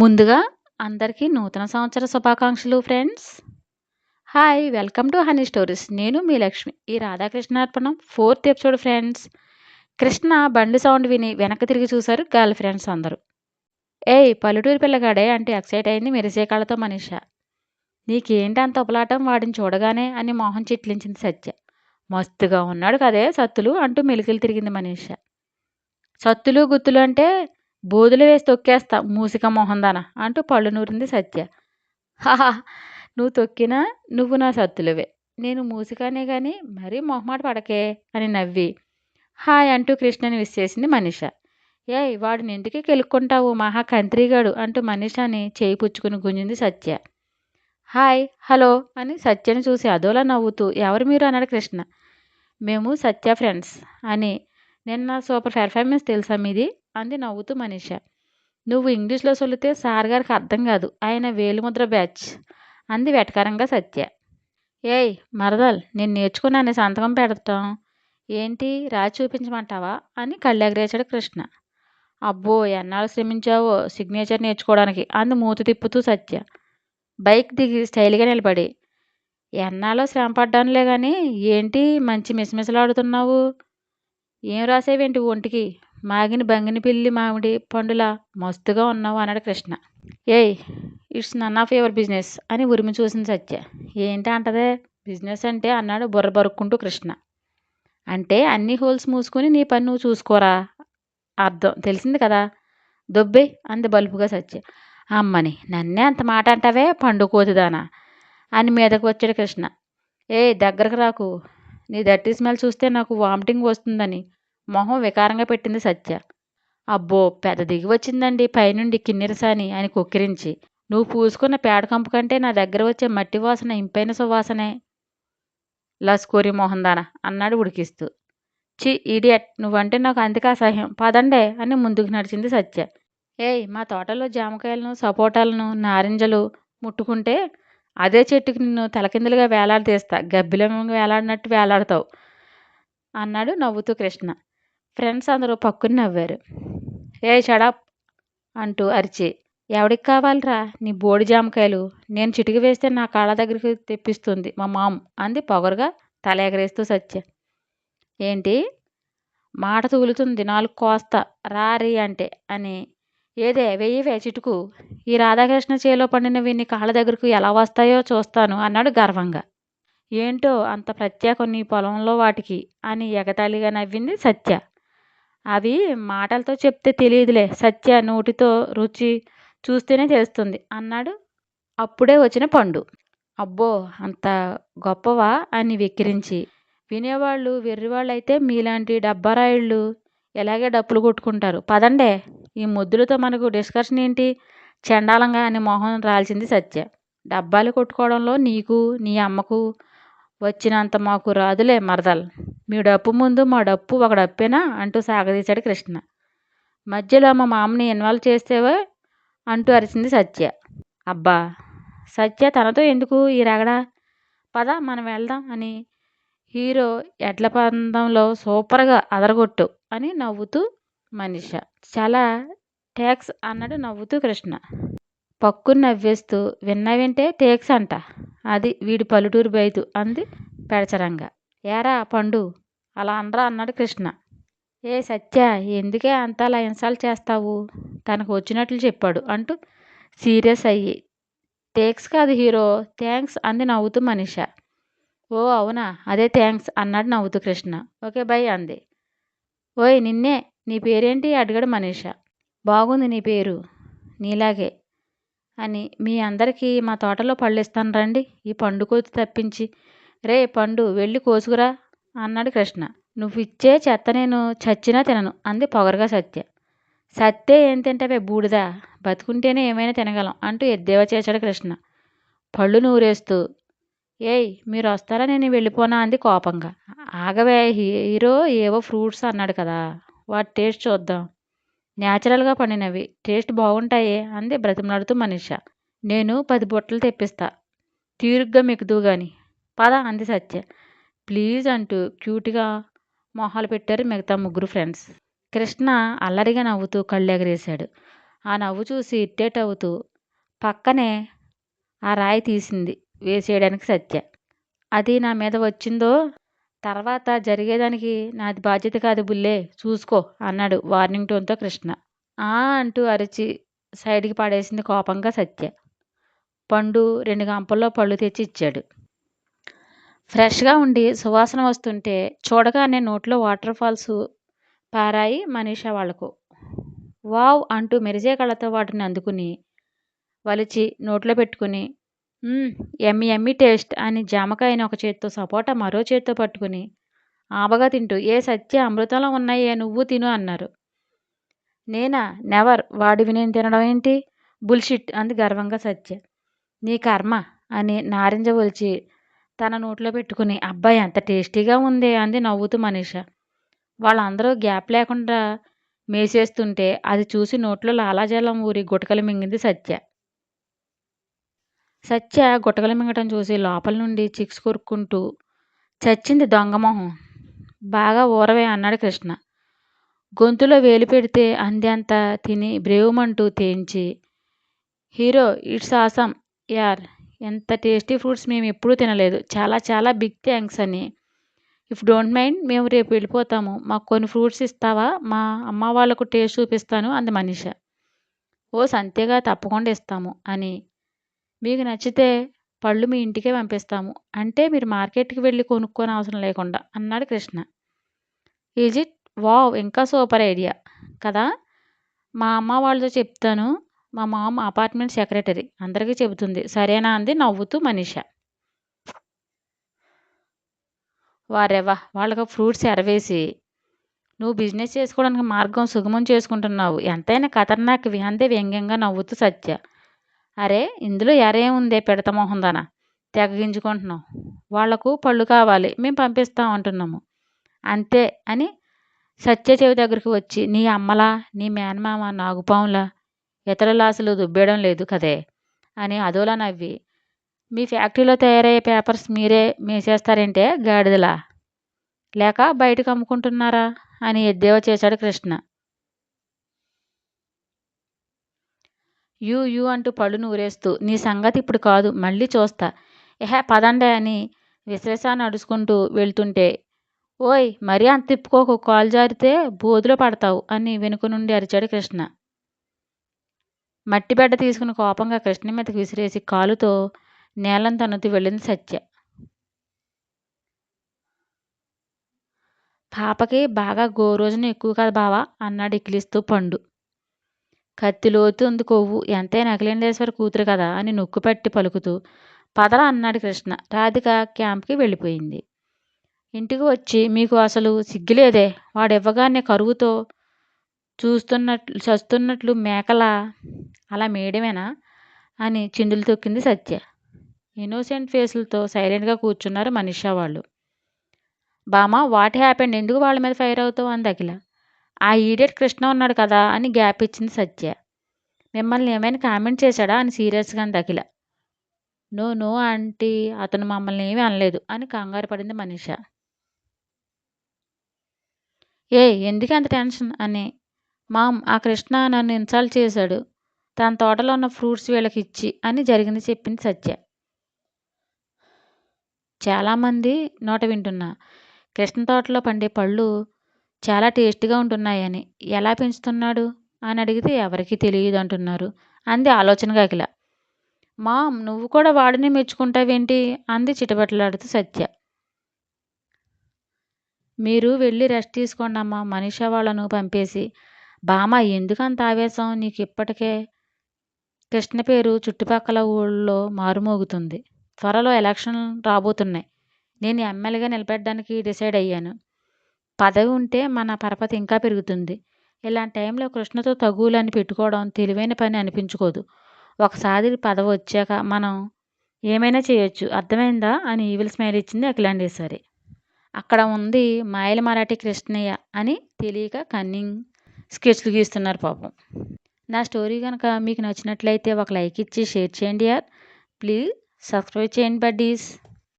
ముందుగా అందరికీ నూతన సంవత్సర శుభాకాంక్షలు friends. Hi welcome to honey stories. నేను మీ లక్ష్మి. ఈ Radhakrishnarpanam fourth episode friends. Krishna బండి సౌండ్ విని వెనక్కి తిరిగి చూశారు గర్ల్ ఫ్రెండ్స్ అందరూ. ఏయ్ పల్లెటూరు పిల్లగాడే అంటే ఎక్సైట్ అయింది మెరిసే మనీష. నీకేంటి అంత ఉపలాటం వాడిని చూడగానే అని మోహన్ చిట్లించింది సత్య. మస్తుగా ఉన్నాడు కదే సత్తులు అంటూ మెలికలు తిరిగింది మనీష. సత్తులు గుత్తులు అంటే బోధులు వేసి తొక్కేస్తా. మూసిక మొహందాన అంటూ పళ్ళు నూరింది సత్య. హాహా. నువ్వు తొక్కినా నువ్వు నా సత్తులవే. నేను మూసికానే కానీ మరీ మొహమాట పడకే అని నవ్వి. హాయ్ అంటూ కృష్ణని విస్ చేసింది మనీష. ఏయ్ వాడిని ఎందుకే కెలుక్కుంటావు మహా కంత్రిగాడు అంటూ మనిషాని చేయి పుచ్చుకుని గుంజింది సత్య. హాయ్ హలో అని సత్యని చూసి అదోలా నవ్వుతూ ఎవరు మీరు అన్నాడు కృష్ణ. మేము సత్య ఫ్రెండ్స్ అని. నిన్న సూపర్ పెర్ఫార్మెన్స్ తెలుసా మీది? అంది నవ్వుతూ మనీష. నువ్వు ఇంగ్లీష్లో సొలితే సార్ గారికి అర్థం కాదు. ఆయన వేలుముద్ర బ్యాచ్ అంది వెటకారంగా సత్య. ఏయ్ మరదల్ నేను నేర్చుకున్నాను సంతకం పెడతాం. ఏంటి రా చూపించమంటావా? అని కళ్ళెగరేచాడు కృష్ణ. అబ్బో ఎన్నాళ్ళు శ్రమించావో సిగ్నేచర్ నేర్చుకోవడానికి అంది మూతి తిప్పుతూ సత్య. బైక్ దిగి స్టైల్గా నిలబడి. ఎన్నాలో శ్రమ పడ్డానులే కానీ ఏంటి మంచి మిసమిసలాడుతున్నావు? ఏం రాసేవేంటి ఒంటికి? మాగిన బంగిని పిల్లి మామిడి పండులా మస్తుగా ఉన్నావు అన్నాడు కృష్ణ. ఏయ్ it's none of your business అని ఉరిమి చూసిన సత్య. ఏంటి అంటదే? బిజినెస్ అంటే అన్నాడు బుర్ర బరుక్కుంటూ కృష్ణ. అంటే అన్ని హోల్స్ మూసుకొని నీ పని నువ్వు చూసుకోరా? అర్థం. తెలిసింది కదా? దొబ్బే అంది బలుపుగా సత్య. అమ్మని నన్నే అంత మాట అంటావే? పండు కోతిదానా? అని మీదకు వచ్చాడు కృష్ణ. ఏ దగ్గరకు రాకు. నీ దట్టి స్మెల్ చూస్తే నాకు వామిటింగ్ వస్తుందని. మొహం వికారంగా పెట్టింది సత్య. అబ్బో పెద్ద దిగి వచ్చిందండి పైనుండి కిన్నెరసాని అని కొక్కిరించి. నువ్వు పూసుకున్న పేడ కంపు కంటే నా దగ్గర వచ్చే మట్టి వాసన ఇంపైన సువాసనే. లస్కోరి మోహన్దాన అన్నాడు ఉడికిస్తూ. చి ఈడియట్ నువ్వంటే నాకు అందుకే అసహ్యం. పదండే అని ముందుకు నడిచింది సత్య. ఏయ్ మా తోటలో జామకాయలను సపోటాలను నారింజలు ముట్టుకుంటే అదే చెట్టుకి నిన్ను తలకిందులుగా వేలాడదీస్తా గబ్బిలం వేలాడినట్టు వేలాడతావు అన్నాడు నవ్వుతూ కృష్ణ. ఫ్రెండ్స్ అందరూ పక్కుని నవ్వారు. ఏ షడప్ అంటూ అరిచి ఎవడికి కావాలరా? నీ బోడి జామకాయలు. నేను చిటికి వేస్తే నా కాళ్ళ దగ్గరికి తెప్పిస్తుంది మా మామ్ అంది పొగరుగా తల ఎగరేస్తూ సత్య. ఏంటి? మాట తూలుతుంది నాలుగు కోస్తా రారి అంటే అని. ఏదే వెయ్యివే చిటుకు. ఈ రాధాకృష్ణ చేలో పండినవి నీ కాళ్ళ దగ్గరకు ఎలా వస్తాయో చూస్తాను అన్నాడు గర్వంగా. ఏంటో అంత ప్రత్యేకం నీ పొలంలో వాటికి అని ఎగతాళిగా నవ్వింది సత్య. అవి మాటలతో చెప్తే తెలియదులే. సత్య నోటితో రుచి చూస్తేనే తెలుస్తుంది. అన్నాడు. అప్పుడే వచ్చిన పండు. అబ్బో అంత గొప్పవా? అని వెక్కిరించి. వినేవాళ్ళు వెర్రివాళ్ళు అయితే మీలాంటి డబ్బారాయిళ్ళు ఎలాగే డప్పులు కొట్టుకుంటారు. పదండే. ఈ ముద్దులతో మనకు డిస్కషన్ ఏంటి? చండాలంగా అని మొహం రాల్చింది సత్య. డబ్బాలు కొట్టుకోవడంలో నీకు నీ అమ్మకు వచ్చినంత మాకు రాదులే మరదలు. మీ డప్పు ముందు మా డప్పు ఒక డప్పేనా అంటూ సాగదీశాడు కృష్ణ. మధ్యలో మా మామని ఇన్వాల్వ్ చేస్తేవే? అంటూ అరిచింది సత్య. అబ్బా సత్య తనతో ఎందుకు ఈ రగడ? పద మనం వెళ్దాం అని హీరో ఎడ్ల పందంలో సూపర్గా అదరగొట్టు అని నవ్వుతూ మనిష. చాలా ట్యాక్స్ అన్నాడు నవ్వుతూ కృష్ణ. పక్కుని నవ్వేస్తూ విన్నావింటే టేక్స్ అంట. అది వీడి పల్లెటూరు బయతు అంది పెడచరంగా. ఏరా పండు? అలా అనరా అన్నాడు కృష్ణ. ఏ సత్య ఎందుకే అంత అలా ఇన్సల్ట్ చేస్తావు? తనకు వచ్చినట్లు చెప్పాడు అంటూ సీరియస్ అయ్యి. టేక్స్ కాదు హీరో థ్యాంక్స్ అంది నవ్వుతూ మనీష. ఓ అవునా అదే థ్యాంక్స్ అన్నాడు నవ్వుతూ కృష్ణ. ఓకే బై అంది. ఓయ్ నిన్నే నీ పేరేంటి అడిగాడు మనీష. బాగుంది నీ పేరు. నీలాగే అని మీ అందరికీ మా తోటలో పళ్ళు ఇస్తాను రండి. ఈ పండు కోతి తప్పించి రే పండు వెళ్ళి కోసుకురా అన్నాడు కృష్ణ. నువ్వు ఇచ్చే చెత్త నేను చచ్చినా తినను అంది పొగరుగా సత్య. సత్తే ఏం తింటావే బూడిదా? బతుకుంటేనే ఏమైనా తినగలం అంటూ ఎద్దేవా చేశాడు కృష్ణ. పళ్ళు నూరేస్తూ ఏయ్ మీరు వస్తారా నేను వెళ్ళిపోనా? అంది కోపంగా. ఆగవే హీరో ఏవో ఫ్రూట్స్ అన్నాడు కదా వాటి టేస్ట్ చూద్దాం. న్యాచురల్గా పండినవి టేస్ట్ బాగుంటాయే అంది బ్రతిమలాడుతూ మనీష. నేను పది బుట్టలు తెప్పిస్తా. తీరుగ్గా మిక్కుదు గాని. పద అంది సత్య. ప్లీజ్ అంటూ క్యూట్గా మొహాలు పెట్టారు మిగతా ముగ్గురు ఫ్రెండ్స్. కృష్ణ అల్లరిగా నవ్వుతూ కళ్ళు ఎగరేశాడు ఆ నవ్వు చూసి ఇట్టేట్ అవుతూ పక్కనే ఆ రాయి తీసింది వేసేయడానికి సత్య. అది నా మీద వచ్చిందో? తర్వాత జరిగేదానికి నాది బాధ్యత కాదు బుల్లే చూసుకో అన్నాడు వార్నింగ్ టోన్తో కృష్ణ. ఆ అంటూ అరిచి సైడ్కి పడేసింది కోపంగా సత్య. పండు రెండు గంపల్లో పళ్ళు తెచ్చి ఇచ్చాడు. ఫ్రెష్గా ఉండి సువాసన వస్తుంటే చూడగానే నోట్లో వాటర్ ఫాల్స్ పారాయి మనీషా వాళ్ళకు. వావ్ అంటూ మెరిసే కళ్ళతో వాటిని అందుకుని వలిచి నోట్లో పెట్టుకుని ఎమ్మి ఎమ్మి టేస్ట్ అని జామకాయని ఒక చేత్తో సపోటా మరో చేత్తో పట్టుకుని ఆబగా తింటూ ఏ సత్య అమృతంలో ఉన్నాయే నువ్వు తిను అన్నారు. నేనా? నెవర్. వాడివి నేను తినడం ఏంటి? బుల్షిట్ అంది గర్వంగా సత్య. నీ కర్మ అని నారింజ ఒలిచి తన నోట్లో పెట్టుకుని అబ్బాయి ఎంత టేస్టీగా ఉంది అంది నవ్వుతూ మనీష. వాళ్ళందరూ గ్యాప్ లేకుండా మేసేస్తుంటే అది చూసి నోట్లో లాలాజలం ఊరి గుటకలు మింగింది సత్య. సత్య గుటకలు మింగటం చూసి లోపల నుండి చిక్స్ కొరుక్కుంటూ చచ్చింది దొంగమొహం బాగా ఊరవే అన్నాడు కృష్ణ. గొంతులో వేలు పెడితే అందంతా తిని బ్రేవమంటూ తేంచి హీరో ఇట్స్ ఆసమ్ యార్. ఎంత టేస్టీ ఫ్రూట్స్ మేము ఎప్పుడూ తినలేదు. చాలా చాలా బిగ్ థ్యాంక్స్ అని. ఇఫ్ డోంట్ మైండ్ మేము రేపు వెళ్ళిపోతాము. మాకు కొన్ని ఫ్రూట్స్ ఇస్తావా? మా అమ్మ వాళ్ళకు టేస్ట్ చూపిస్తాను అంది మనీష. ఓ సంతేగా తప్పకుండా ఇస్తాము అని. మీకు నచ్చితే పళ్ళు మీ ఇంటికే పంపిస్తాము. అంటే మీరు మార్కెట్కి వెళ్ళి కొనుక్కోని అవసరం లేకుండా అన్నాడు కృష్ణ. Is it? వావ్! ఇంకా సూపర్ ఐడియా. కదా? మా అమ్మ వాళ్ళతో చెప్తాను. మా మామ అపార్ట్మెంట్ సెక్రటరీ. అందరికీ చెబుతుంది సరేనా అంది నవ్వుతూ మనీష. వారేవా వాళ్ళకు ఫ్రూట్స్ ఎరవేసి నువ్వు బిజినెస్ చేసుకోవడానికి మార్గం సుగమం చేసుకుంటున్నావు. ఎంతైనా ఖతర్నాక్వి అందే వ్యంగ్యంగా నవ్వుతూ సత్య. అరే ఇందులో ఎరేముందే పెడత మొహందానా? తెగగించుకుంటున్నావు వాళ్ళకు పళ్ళు కావాలి మేము పంపిస్తాం అంటున్నాము. అంతే అని సత్య చెవి దగ్గరికి వచ్చి నీ అమ్మలా నీ మేనమామ నాగుపాములా? ఇతరుల అసలు దుబ్బేయడం లేదు కదే అని అదోలా నవ్వి మీ ఫ్యాక్టరీలో తయారయ్యే పేపర్స్ మీరే మీసేస్తారంటే గాడిదలా? లేక బయటకు అమ్ముకుంటున్నారా? అని ఎద్దేవా చేశాడు కృష్ణ. యూ యూ అంటూ పళ్ళు నూరేస్తూ నీ సంగతి ఇప్పుడు కాదు మళ్ళీ చూస్తా. ఎహే పదండే అని విశ్లేష నడుచుకుంటూ వెళ్తుంటే ఓయ్ మరీ అంత తిప్పుకోకు కాలు జారితే బోధులో పడతావు అని వెనుక నుండి అరిచాడు కృష్ణ. మట్టిబెడ్డ తీసుకుని కోపంగా కృష్ణ మీదకి విసిరేసి కాలుతో నేలను తన్నుతూ వెళ్ళింది సత్య. పాపకి బాగా గోరోజున ఎక్కువ కదా బావా అన్నాడు ఇక్కిలిస్తూ పండు. కత్తిలోతు ఉంది కొవ్వు ఎంతే అఖిలేండేశ్వర కూతురు కదా అని నొక్కుపట్టి పలుకుతూ పదరా అన్నాడు కృష్ణ. రాధిక క్యాంప్కి వెళ్ళిపోయింది. ఇంటికి వచ్చి మీకు అసలు సిగ్గులేదే? వాడివ్వగానే కరువుతో చూస్తున్నట్లు చస్తున్నట్లు మేకల? అలా మేయడమేనా అని చిందులు తొక్కింది సత్య. ఇన్నోసెంట్ ఫేసులతో సైలెంట్గా కూర్చున్నారు మనీషా వాళ్ళు. బామ వాట్ హ్యాపెండ్? ఎందుకు వాళ్ళ మీద ఫైర్ అవుతావు? అంది అఖిల. ఆ ఈడియట్ కృష్ణ ఉన్నాడు కదా అని గ్యాప్ ఇచ్చింది సత్య. మిమ్మల్ని ఏమైనా కామెంట్ చేశాడా? అని సీరియస్గా అంది అఖిల. నో నో ఆంటీ అతను మమ్మల్ని ఏమీ అనలేదు అని కంగారు పడింది మనీష. ఏ ఎందుకు అంత టెన్షన్? అని మామ్ ఆ కృష్ణ నన్ను ఇన్సల్ట్ చేశాడు. తన తోటలో ఉన్న ఫ్రూట్స్ వీళ్ళకి ఇచ్చి అని జరిగింది చెప్పింది సత్య. చాలామంది నోట వింటున్నా కృష్ణ తోటలో పండే పళ్ళు చాలా టేస్ట్గా ఉంటున్నాయని. ఎలా పెంచుతున్నాడు? అని అడిగితే ఎవరికీ తెలియదు అంటున్నారు. అంది ఆలోచనగా అఖిల. మామ్ నువ్వు కూడా వాడిని మెచ్చుకుంటావేంటి? అంది చిటపట్లాడుతూ సత్య. మీరు వెళ్ళి రెస్ట్ తీసుకోండి అమ్మా మనీషా వాళ్ళను పంపేసి. బామ్మ ఎందుకంత ఆవేశం? నీకు ఇప్పటికే కృష్ణ పేరు చుట్టుపక్కల ఊళ్ళో మారుమోగుతుంది. త్వరలో ఎలక్షన్ రాబోతున్నాయి. నేను ఎమ్మెల్యేగా నిలబెట్టడానికి డిసైడ్ అయ్యాను. పదవి ఉంటే మన పరపతి ఇంకా పెరుగుతుంది. ఇలాంటి టైంలో కృష్ణతో తగులని పెట్టుకోవడం తెలివైన పని అనిపించుకోదు. ఒకసారి పదవి వచ్చాక మనం ఏమైనా చేయొచ్చు. అర్థమైందా? అని ఈవిల్ స్మైల్ ఇచ్చింది అఖిలాండేశ్వరి. అక్కడ ఉంది మాయల మరాఠీ కృష్ణయ్య అని తెలియక కన్నింగ్ స్కెచ్లు గీస్తున్నారు పాపం. నా స్టోరీ కనుక మీకు నచ్చినట్లయితే ఒక లైక్ ఇచ్చి షేర్ చేయండి యార్. ప్లీజ్ సబ్స్క్రైబ్ చేయండి బడ్డీస్.